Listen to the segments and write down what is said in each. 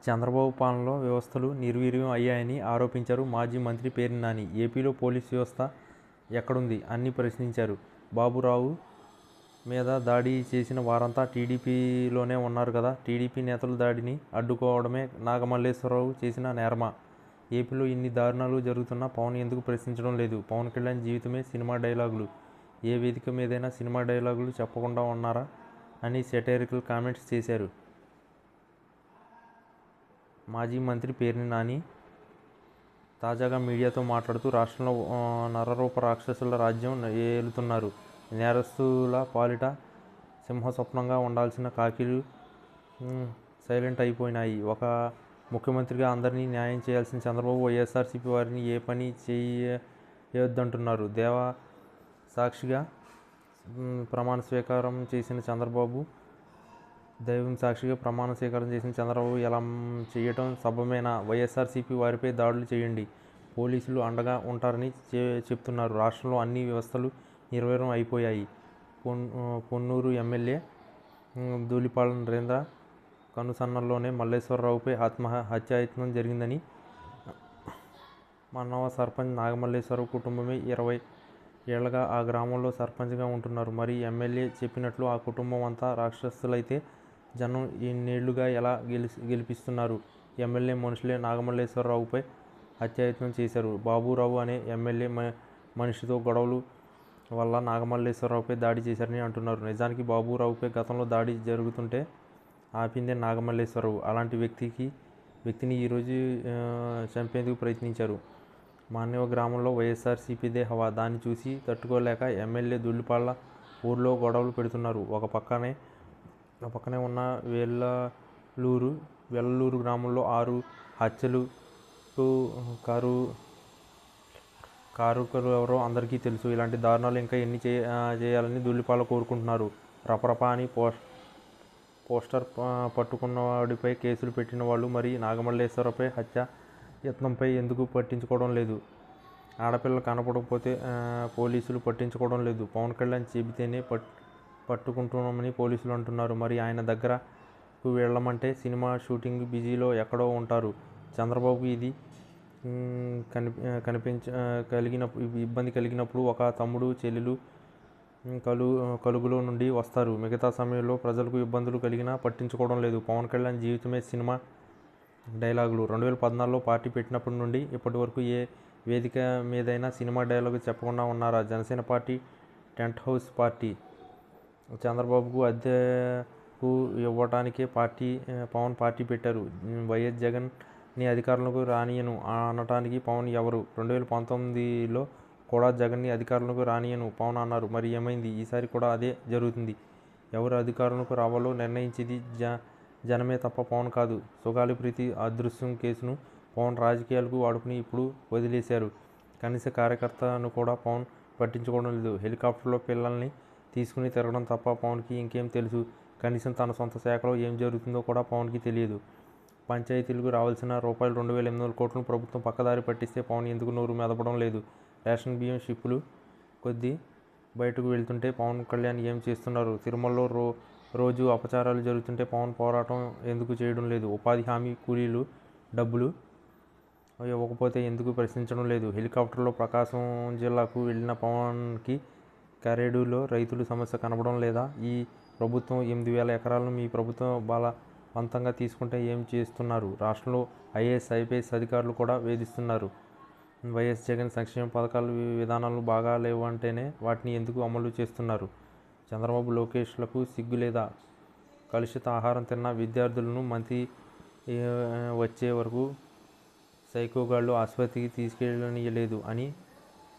చంద్రబాబు పాలనలో వ్యవస్థలు నిర్వీర్యం అయ్యాయని ఆరోపించారు మాజీ మంత్రి పేర్ని నాని. ఏపీలో పోలీస్ వ్యవస్థ ఎక్కడుంది? అని ప్రశ్నించారు. బాబురావు మీద దాడి చేసిన వారంతా టీడీపీలోనే ఉన్నారు కదా? టీడీపీ నేతల దాడిని అడ్డుకోవడమే నాగమల్లేశ్వరరావు చేసిన నేరమా? ఏపీలో ఇన్ని దారుణాలు జరుగుతున్నా పవన్ ఎందుకు ప్రశ్నించడం లేదు? పవన్ కళ్యాణ్ జీవితమే సినిమా డైలాగులు. ఏ వేదిక మీదైనా సినిమా డైలాగులు చెప్పకుండా ఉన్నారా? అని సెటైరికల్ కామెంట్స్ చేశారు. మాజీ మంత్రి పేర్ని నాని తాజాగా మీడియాతో మాట్లాడుతూ రాష్ట్రంలో నరరూప రాక్షసుల రాజ్యం ఏలుతున్నారు. నేరస్తుల పాలిట సింహస్వప్నంగా ఉండాల్సిన కాకిలు సైలెంట్ అయిపోయినాయి. ఒక ముఖ్యమంత్రిగా అందరినీ న్యాయం చేయాల్సిన చంద్రబాబు వైఎస్ఆర్సీపీ వారిని ఏ పని చేయొద్దంటున్నారు. దేవా సాక్షిగా ప్రమాణ స్వీకారం చేసిన చంద్రబాబు దైవం సాక్షిగా ప్రమాణ స్వీకారం చేసిన చంద్రబాబు ఎలా చేయటం సభమేనా? వైఎస్ఆర్సీపీ వారిపై దాడులు చేయండి. పోలీసులు అండగా ఉంటారని చె చెప్తున్నారు. రాష్ట్రంలో అన్ని వ్యవస్థలు నిర్వీర్యం అయిపోయాయి. పొన్ పొన్నూరు ఎమ్మెల్యే మ్, ధూళిపాల నరేంద్ర కనుసన్నల్లోనే మల్లేశ్వరరావుపై ఆత్మహత్యాయత్నం జరిగిందని మన్నవ సర్పంచ్ నాగమల్లేశ్వరరావు కుటుంబమే ఇరవై ఏళ్ళగా ఆ గ్రామంలో సర్పంచ్గా ఉంటున్నారు. మరి ఎమ్మెల్యే చెప్పినట్లు ఆ కుటుంబం అంతా రాక్షసులైతే జనం ఇన్నేళ్ళుగా ఎలా గెలిచి గెలిపిస్తున్నారు? ఎమ్మెల్యే మనుషులే నాగమల్లేశ్వరరావుపై హత్యాయత్నం చేశారు. బాబురావు అనే ఎమ్మెల్యే మనిషితో గొడవలు వల్ల నాగమల్లేశ్వరరావుపై దాడి చేశారని అంటున్నారు. నిజానికి బాబురావుపై గతంలో దాడి జరుగుతుంటే ఆపిందే నాగమల్లేశ్వరరావు. అలాంటి వ్యక్తికి వ్యక్తిని ఈరోజు చంపేందుకు ప్రయత్నించారు. మాన్యవ గ్రామంలో వైఎస్ఆర్సీపీదే హవా. దాన్ని చూసి తట్టుకోలేక ఎమ్మెల్యే దుల్లిపాళ్ళ ఊర్లో గొడవలు పెడుతున్నారు. ఒక పక్కనే పక్కనే ఉన్న వేళ్ళూరు వెల్లలూరు గ్రామంలో ఆరు హత్యలు. కారు కారుకరు ఎవరో అందరికీ తెలుసు. ఇలాంటి దారుణాలు ఇంకా ఎన్ని చే చేయాలని దుల్లిపాల కోరుకుంటున్నారు. రపరప అని పోస్ట్ పోస్టర్ పట్టుకున్న పట్టుకున్నవాడిపై కేసులు పెట్టిన వాళ్ళు మరి నాగమల్లేశ్వరపై హత్య యత్నంపై ఎందుకు పట్టించుకోవడం లేదు? ఆడపిల్ల కనపడకపోతే పోలీసులు పట్టించుకోవడం లేదు. పవన్ కళ్యాణ్ చెబితేనే పట్ పట్టుకుంటున్నామని పోలీసులు అంటున్నారు. మరి ఆయన దగ్గరకు వెళ్ళమంటే సినిమా షూటింగ్ బిజీలో ఎక్కడో ఉంటారు. చంద్రబాబు ఇది కనిపి కనిపించ కలిగిన ఇబ్బంది కలిగినప్పుడు ఒక తమ్ముడు చెల్లెలు కలు కలుగులో నుండి వస్తారు. మిగతా సమయంలో ప్రజలకు ఇబ్బందులు కలిగినా పట్టించుకోవడం లేదు. పవన్ కళ్యాణ్ జీవితమే సినిమా డైలాగులు. రెండు వేల పద్నాలుగులో పార్టీ పెట్టినప్పటి నుండి ఇప్పటి వరకు ఏ వేదిక మీదైనా సినిమా డైలాగు చెప్పకుండా ఉన్నారా? Janasena party tent house party చంద్రబాబుకు అద్దెకు ఇవ్వటానికే పార్టీ పవన్ పార్టీ పెట్టారు. వైఎస్ వైఎస్ జగన్ని అధికారంలోకి రానియను అనటానికి పవన్ ఎవరు? రెండు వేల పంతొమ్మిదిలో కూడా జగన్ని అధికారంలోకి రానియను పవన్ అన్నారు. మరి ఏమైంది? ఈసారి కూడా అదే జరుగుతుంది. ఎవరు అధికారంలోకి రావాలో నిర్ణయించేది జ జనమే తప్ప పవన్ కాదు. సుగాలి ప్రీతి అదృశ్యం కేసును పవన్ రాజకీయాలకు వాడుకుని ఇప్పుడు వదిలేశారు. కనీస కార్యకర్తను కూడా పవన్ పట్టించుకోవడం లేదు. హెలికాప్టర్లో పిల్లల్ని తీసుకుని తిరగడం తప్ప పవన్కి ఇంకేం తెలుసు. కనీసం తన సొంత శాఖలో ఏం జరుగుతుందో కూడా పవన్కి తెలియదు. పంచాయతీలకు రావాల్సిన రూపాయలు రెండు వేల ఎనిమిది వందల కోట్లను ప్రభుత్వం పక్కదారి పట్టిస్తే పవన్ ఎందుకు నోరు మెదపడం లేదు. రేషన్ బియ్యం షిప్పులు కొద్దీ బయటకు వెళ్తుంటే పవన్ కళ్యాణ్ ఏం చేస్తున్నారు? తిరుమలలో రో రోజు అపచారాలు జరుగుతుంటే పవన్ పోరాటం ఎందుకు చేయడం లేదు? ఉపాధి హామీ కూలీలు డబ్బులు ఇవ్వకపోతే ఎందుకు ప్రశ్నించడం లేదు? హెలికాప్టర్లో ప్రకాశం జిల్లాకు వెళ్ళిన పవన్కి కరేడులో రైతుల సమస్య కనబడం లేదా? ఈ ప్రభుత్వం ఎనిమిది వేల ఎకరాలను మీ ప్రభుత్వం బలవంతంగా తీసుకుంటే ఏం చేస్తున్నారు? రాష్ట్రంలో ఐఏఎస్ ఐపీఎస్ అధికారులు కూడా వేధిస్తున్నారు. వైఎస్ జగన్ సంక్షేమ పథకాలు విధానాలు బాగా లేవు అంటేనే వాటిని ఎందుకు అమలు చేస్తున్నారు? చంద్రబాబు లోకేష్లకు సిగ్గు లేదా? కలుషిత ఆహారం తిన్న విద్యార్థులను మంత్రి వచ్చే వరకు సైకోగాళ్ళు ఆసుపత్రికి తీసుకెళ్ళనియలేదు అని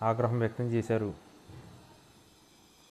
ఆగ్రహం వ్యక్తం చేశారు.